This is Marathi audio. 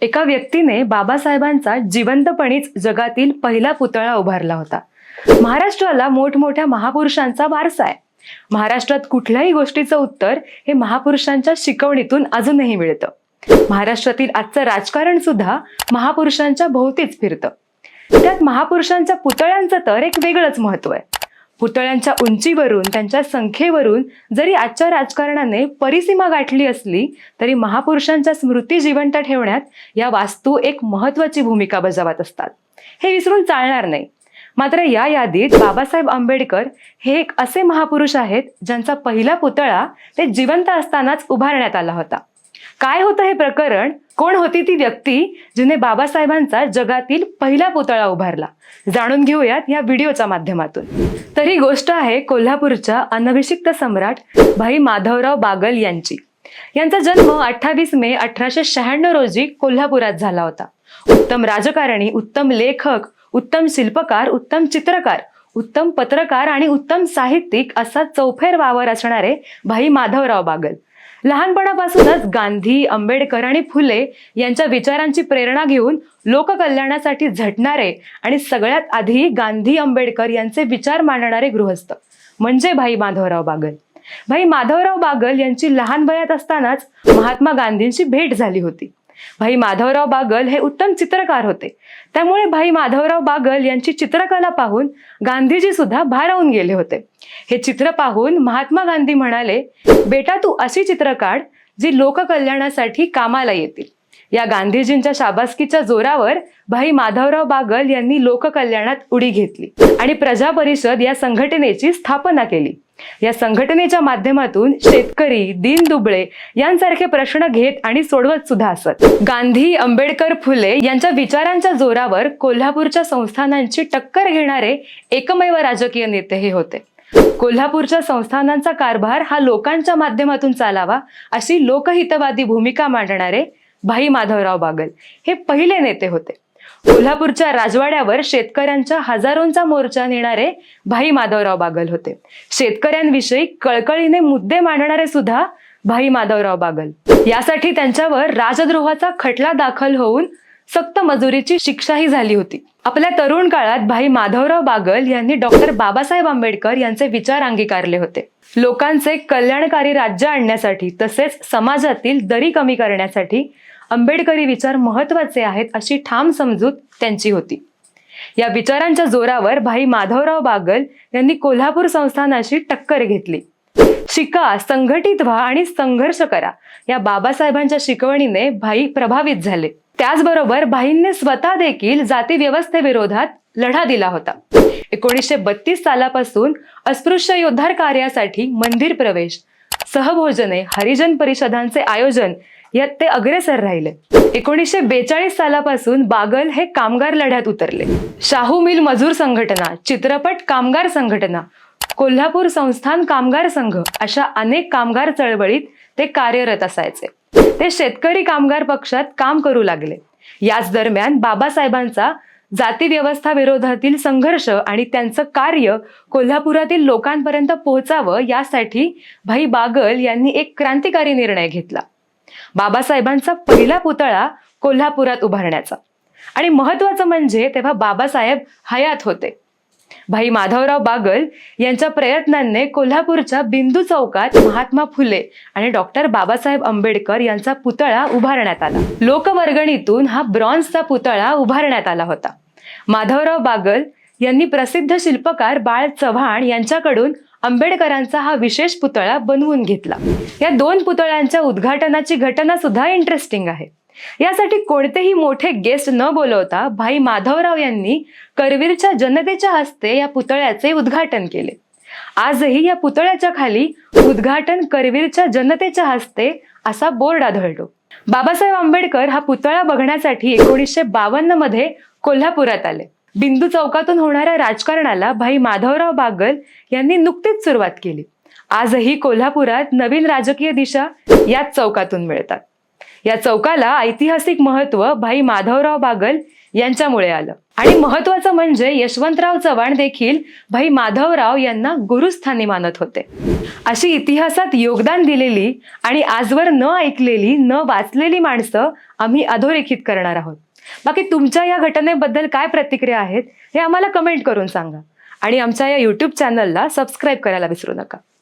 एका व्यक्तीने बाबासाहेबांचा जिवंतपणीच जगातील पहिला पुतळा उभारला होता. महाराष्ट्राला मोठमोठ्या महापुरुषांचा वारसा आहे. महाराष्ट्रात कुठल्याही गोष्टीचं उत्तर हे महापुरुषांच्या शिकवणीतून अजूनही मिळतं. महाराष्ट्रातील आजचं राजकारण सुद्धा महापुरुषांच्या भोवतीच फिरतं. त्यात महापुरुषांच्या पुतळ्यांचं तर एक वेगळंच महत्त्व आहे. पुतळ्यांच्या उंचीवरून त्यांच्या संख्येवरून जरी आजच्या राजकारणाने परिसीमा गाठली असली तरी महापुरुषांच्या स्मृती जिवंत ठेवण्यात या वास्तू एक महत्वाची भूमिका बजावत असतात. हे विसरून चालणार नाही. मात्र या यादीत बाबासाहेब आंबेडकर हे एक असे महापुरुष आहेत ज्यांचा पहिला पुतळा ते जिवंत असतानाच उभारण्यात आला होता. काय होतं हे प्रकरण? कोण होती ती व्यक्ती जिने बाबासाहेबांचा जगातील पहिला पुतळा उभारला? जाणून घेऊयात या व्हिडिओच्या माध्यमातून. तर ही गोष्ट आहे कोल्हापूरच्या अनभिषिक्त सम्राट भाई माधवराव बागल यांची. यांचा जन्म अठ्ठावीस मे अठराशे शहाण्णव रोजी कोल्हापुरात झाला होता. उत्तम राजकारणी उत्तम लेखक उत्तम शिल्पकार उत्तम चित्रकार उत्तम पत्रकार आणि उत्तम साहित्यिक असा चौफेर वावर असणारे भाई माधवराव बागल. लहानपणापासूनच गांधी आंबेडकर आणि फुले यांच्या विचारांची प्रेरणा घेऊन लोककल्याणासाठी झटणारे आणि सगळ्यात आधी गांधी आंबेडकर यांचे विचार मांडणारे गृहस्थ म्हणजे भाई माधवराव बागल. भाई माधवराव बागल यांची लहान वयात असतानाच महात्मा गांधींची भेट झाली होती. भाई माधवराव बागल हे उत्तम चित्रकार होते. त्यामुळे भाई माधवराव बागल यांची चित्रकला पाहून गांधीजी सुद्धा भारावून गेले होते. हे चित्र पाहून महात्मा गांधी म्हणाले बेटा तू अशी चित्र काढ जी लोककल्याणासाठी कामाला येतील. या गांधीजींच्या शाबासकीच्या जोरावर भाई माधवराव बागल यांनी लोककल्याणात उडी घेतली आणि प्रजा परिषद या संघटनेची स्थापना केली. या संघटनेच्या माध्यमातून शेतकरी दीन दुबळे यांसारखे प्रश्न घेत आणि सोडवत सुद्धा असत. गांधी आंबेडकर फुले यांच्या विचारांच्या जोरावर कोल्हापूरच्या संस्थानांची टक्कर घेणारे एकमेव राजकीय नेते हे होते. कोल्हापूरच्या संस्थानांचा कारभार हा लोकांच्या माध्यमातून चालावा अशी लोकहितवादी भूमिका मांडणारे भाई माधवराव बागल हे पहिले नेते होते. कोल्हापूरच्या राजवाड्यावर शेतकऱ्यांच्या हजारोंचा मोर्चा नेणारे भाई माधवराव बागल होते. शेतकऱ्यांविषयी कळकळीने मुद्दे मांडणारे सुद्धा भाई माधवराव बागल. यासाठी त्यांच्यावर राजद्रोहाचा खटला दाखल होऊन सक्त मजुरीची शिक्षाही झाली होती. आपल्या तरुण काळात भाई माधवराव बागल यांनी डॉक्टर बाबासाहेब आंबेडकर यांचे विचार अंगीकारले होते. लोकांचे कल्याणकारी राज्य आणण्यासाठी तसेच समाजातील दरी कमी करण्यासाठी आंबेडकरी विचार महत्त्वाचे आहेत अशी ठाम समजूत त्यांची होती. या विचारांच्या जोरावर भाई माधवराव बागल यांनी कोल्हापूर संस्थानाशी टक्कर घेतली. शिका संघटित व्हा आणि संघर्ष करा या बाबासाहेबांच्या शिकवणीने भाई प्रभावित झाले. त्याचबरोबर भाईंनी स्वतः देखील जाती व्यवस्थेविरोधात लढा दिला होता. एकोणीसशे बत्तीस सालापासून अस्पृश्य योद्धार कार्यासाठी मंदिर प्रवेश सहभोजने हरिजन परिषदांचे आयोजन यात ते अग्रेसर राहिले. एकोणीसशे बेचाळीस सालापासून बागल हे कामगार लढ्यात उतरले. शाहू मिल मजूर संघटना चित्रपट कामगार संघटना कोल्हापूर संस्थान कामगार संघ अशा अनेक कामगार चळवळीत ते कार्यरत असायचे. ते शेतकरी कामगार पक्षात काम करू लागले. याच दरम्यान बाबासाहेबांचा जाती व्यवस्था विरोधातील संघर्ष आणि त्यांचं कार्य कोल्हापुरातील लोकांपर्यंत पोहोचावं यासाठी भाई बागल यांनी एक क्रांतिकारी निर्णय घेतला. बाबासाहेबांचा पहिला पुतळा कोल्हापुरात उभारण्याचा. आणि महत्वाचं म्हणजे तेव्हा बाबासाहेब हयात होते. भाई माधवराव बागल यांच्या प्रयत्नांनी कोल्हापूरच्या बिंदू चौकात महात्मा फुले आणि डॉक्टर बाबासाहेब आंबेडकर यांचा पुतळा उभारण्यात आला. लोकवर्गणीतून हा ब्रॉन्झचा पुतळा उभारण्यात आला होता. माधवराव बागल यांनी प्रसिद्ध शिल्पकार बाळ चव्हाण यांच्याकडून आंबेडकरांचा हा विशेष पुतळा बनवून घेतला. या दोन पुतळ्यांच्या उद्घाटनाची घटना सुद्धा इंटरेस्टिंग आहे. यासाठी कोणतेही मोठे गेस्ट न बोलवता भाई माधवराव यांनी करवीरच्या जनतेच्या हस्ते या पुतळ्याचे उद्घाटन केले. आजही या पुतळ्याच्या खाली उद्घाटन करवीरच्या जनतेच्या हस्ते असा बोर्ड आढळतो. बाबासाहेब आंबेडकर हा पुतळा बघण्यासाठी एकोणीसशे बावन्नमध्ये कोल्हापुरात आले. बिंदू चौकातून होणाऱ्या राजकारणाला भाई माधवराव बागल यांनी नुकतीच सुरुवात केली. आजही कोल्हापुरात नवीन राजकीय दिशा याच चौकातून मिळतात. या चौकाला ऐतिहासिक महत्त्व भाई माधवराव बागल यांच्यामुळे आलं. आणि महत्वाचं म्हणजे यशवंतराव चव्हाण देखील भाई माधवराव यांना गुरुस्थानी मानत होते. अशी इतिहासात योगदान दिलेली आणि आजवर न ऐकलेली न वाचलेली माणसं आम्ही अधोरेखित करणार आहोत. बाकी तुमच्या या घटनेबद्दल काय प्रतिक्रिया आहेत हे आम्हाला कमेंट करून सांगा. आणि आमच्या या यूट्यूब चॅनलला सबस्क्राईब करायला विसरू नका.